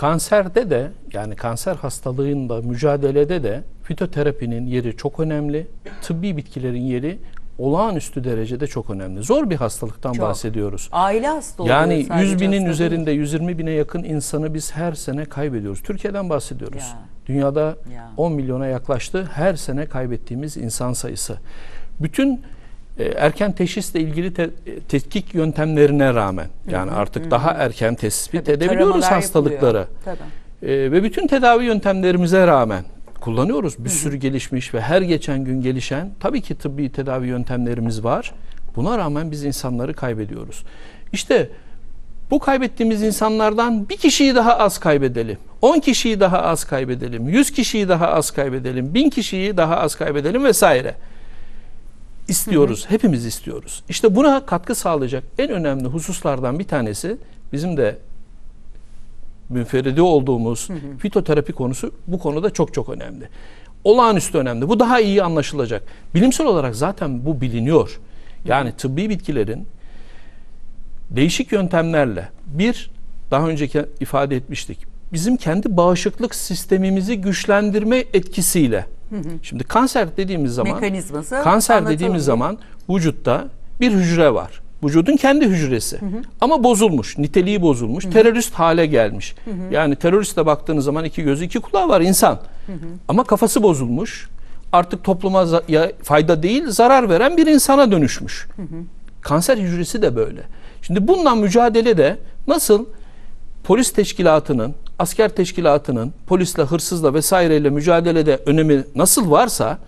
Kanserde de yani kanser hastalığında mücadelede de fitoterapinin yeri çok önemli. Tıbbi bitkilerin yeri olağanüstü derecede çok önemli. Zor bir hastalıktan Çok. bahsediyoruz. Aile hasta oluyor Yani sadece 100 binin üzerinde 120 bine yakın insanı biz her sene kaybediyoruz. Türkiye'den bahsediyoruz. Ya. Dünyada Ya. 10 milyona yaklaştı her sene kaybettiğimiz insan sayısı. Bütün erken teşhisle ilgili te- tetkik yöntemlerine rağmen yani artık daha erken tespit Tabii, edebiliyoruz hastalıkları. E, ve bütün tedavi yöntemlerimize rağmen kullanıyoruz. Bir sürü gelişmiş ve her geçen gün gelişen tabii ki tıbbi tedavi yöntemlerimiz var. Buna rağmen biz insanları kaybediyoruz. İşte bu kaybettiğimiz insanlardan bir kişiyi daha az kaybedelim. 10 kişiyi daha az kaybedelim. 100 kişiyi daha az kaybedelim. 1000 kişiyi daha az kaybedelim vesaire. İstiyoruz. Hepimiz istiyoruz. İşte buna katkı sağlayacak en önemli hususlardan bir tanesi bizim de münferidi olduğumuz fitoterapi konusu bu konuda çok çok önemli. Olağanüstü önemli. Bu daha iyi anlaşılacak. Bilimsel olarak zaten bu biliniyor. Yani tıbbi bitkilerin değişik yöntemlerle bir daha önceki ifade etmiştik. Bizim kendi bağışıklık sistemimizi güçlendirme etkisiyle. Şimdi kanser dediğimiz zaman Mekanizması kanser dediğimiz zaman vücutta bir hücre var. Vücudun kendi hücresi. Ama bozulmuş, niteliği bozulmuş, terörist hale gelmiş. Yani teröriste baktığınız zaman iki gözü, iki kulağı var insan. Ama kafası bozulmuş. Artık topluma fayda değil, zarar veren bir insana dönüşmüş. Kanser hücresi de böyle. Şimdi bununla mücadelede nasıl polis teşkilatının, asker teşkilatının polisle, hırsızla vesaireyle mücadelede önemi nasıl varsa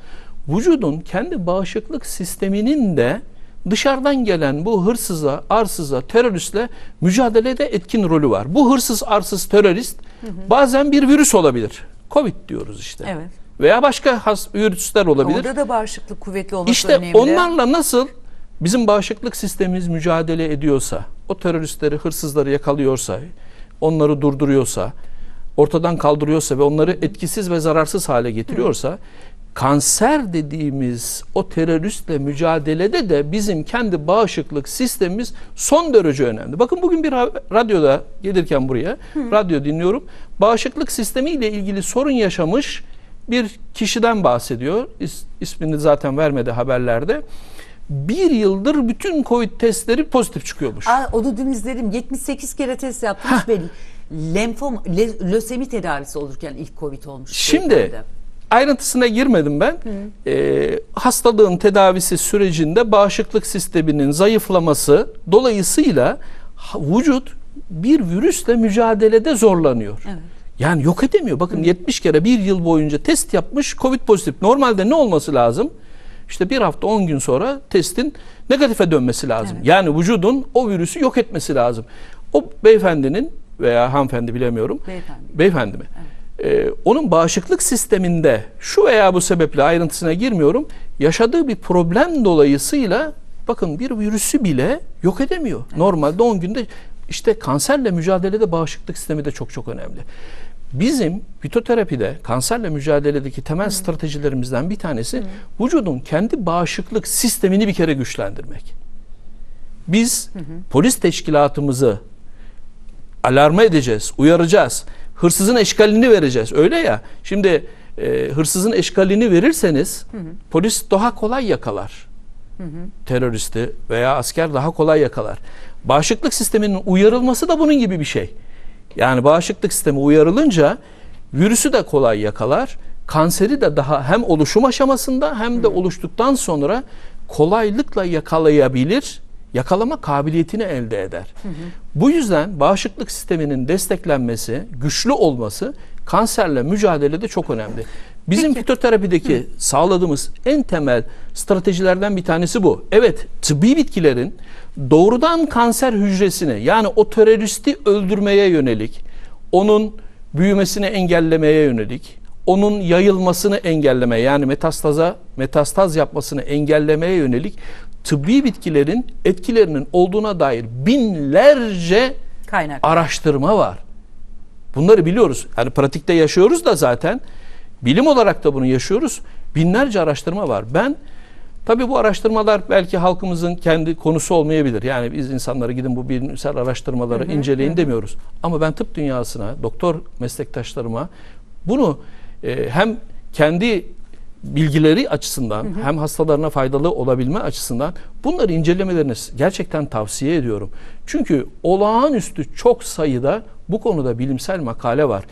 vücudun kendi bağışıklık sisteminin de dışarıdan gelen bu hırsıza, arsıza, teröristle mücadelede etkin rolü var. Bu hırsız, arsız, terörist bazen bir virüs olabilir. Covid diyoruz işte. Evet. Veya başka has, virüsler olabilir. Orada da bağışıklık kuvvetli olması İşte önemli. onlarla nasıl bizim bağışıklık sistemimiz mücadele ediyorsa, o teröristleri, hırsızları yakalıyorsa, onları durduruyorsa, ortadan kaldırıyorsa ve onları etkisiz ve zararsız hale getiriyorsa, kanser dediğimiz o teröristle mücadelede de bizim kendi bağışıklık sistemimiz son derece önemli. Bakın bugün bir ra- radyoda gelirken buraya radyo dinliyorum. Bağışıklık sistemiyle ilgili sorun yaşamış bir kişiden bahsediyor. İs, ismini zaten vermedi haberlerde. Bir yıldır bütün Covid testleri pozitif çıkıyormuş. Aa, onu dün izledim. 78 kere test yaptırmış ve lenfom, le- lösemi tedavisi olurken ilk Covid olmuş. Şimdi beyefendi. ayrıntısına girmedim ben. Ee, hastalığın tedavisi sürecinde bağışıklık sisteminin zayıflaması dolayısıyla vücut bir virüsle mücadelede zorlanıyor. Evet. Yani yok edemiyor. Bakın 70 kere bir yıl boyunca test yapmış Covid pozitif. Normalde ne olması lazım? İşte bir hafta 10 gün sonra testin negatife dönmesi lazım. Yani vücudun o virüsü yok etmesi lazım. O beyefendinin veya hanımefendi bilemiyorum. Beyefendi. Beyefendi mi? Ee, onun bağışıklık sisteminde şu veya bu sebeple ayrıntısına girmiyorum. Yaşadığı bir problem dolayısıyla bakın bir virüsü bile yok edemiyor. Normalde 10 günde işte kanserle mücadelede bağışıklık sistemi de çok çok önemli. Bizim fitoterapide kanserle mücadeledeki temel stratejilerimizden bir tanesi vücudun kendi bağışıklık sistemini bir kere güçlendirmek. Biz polis teşkilatımızı alarma edeceğiz, uyaracağız. Hırsızın eşkalini vereceğiz. Öyle ya. Şimdi e, hırsızın eşkalini verirseniz polis daha kolay yakalar. Teröristi veya asker daha kolay yakalar. Bağışıklık sisteminin uyarılması da bunun gibi bir şey. Yani bağışıklık sistemi uyarılınca virüsü de kolay yakalar. Kanseri de daha hem oluşum aşamasında hem de oluştuktan sonra kolaylıkla yakalayabilir yakalama kabiliyetini elde eder. Bu yüzden bağışıklık sisteminin desteklenmesi, güçlü olması kanserle mücadelede çok önemli. Bizim fitoterapideki sağladığımız en temel stratejilerden bir tanesi bu. Evet, tıbbi bitkilerin doğrudan kanser hücresini yani o teröristi öldürmeye yönelik, onun büyümesini engellemeye yönelik, onun yayılmasını engellemeye yani metastaza metastaz yapmasını engellemeye yönelik tıbbi bitkilerin etkilerinin olduğuna dair binlerce Kaynak. araştırma var. Bunları biliyoruz. Yani pratikte yaşıyoruz da zaten. Bilim olarak da bunu yaşıyoruz. Binlerce araştırma var. Ben Tabii bu araştırmalar belki halkımızın kendi konusu olmayabilir. Yani biz insanlara gidin bu bilimsel araştırmaları inceleyin demiyoruz. Ama ben tıp dünyasına, doktor meslektaşlarıma bunu e, hem kendi bilgileri açısından hem hastalarına faydalı olabilme açısından bunları incelemelerini gerçekten tavsiye ediyorum. Çünkü olağanüstü çok sayıda bu konuda bilimsel makale var.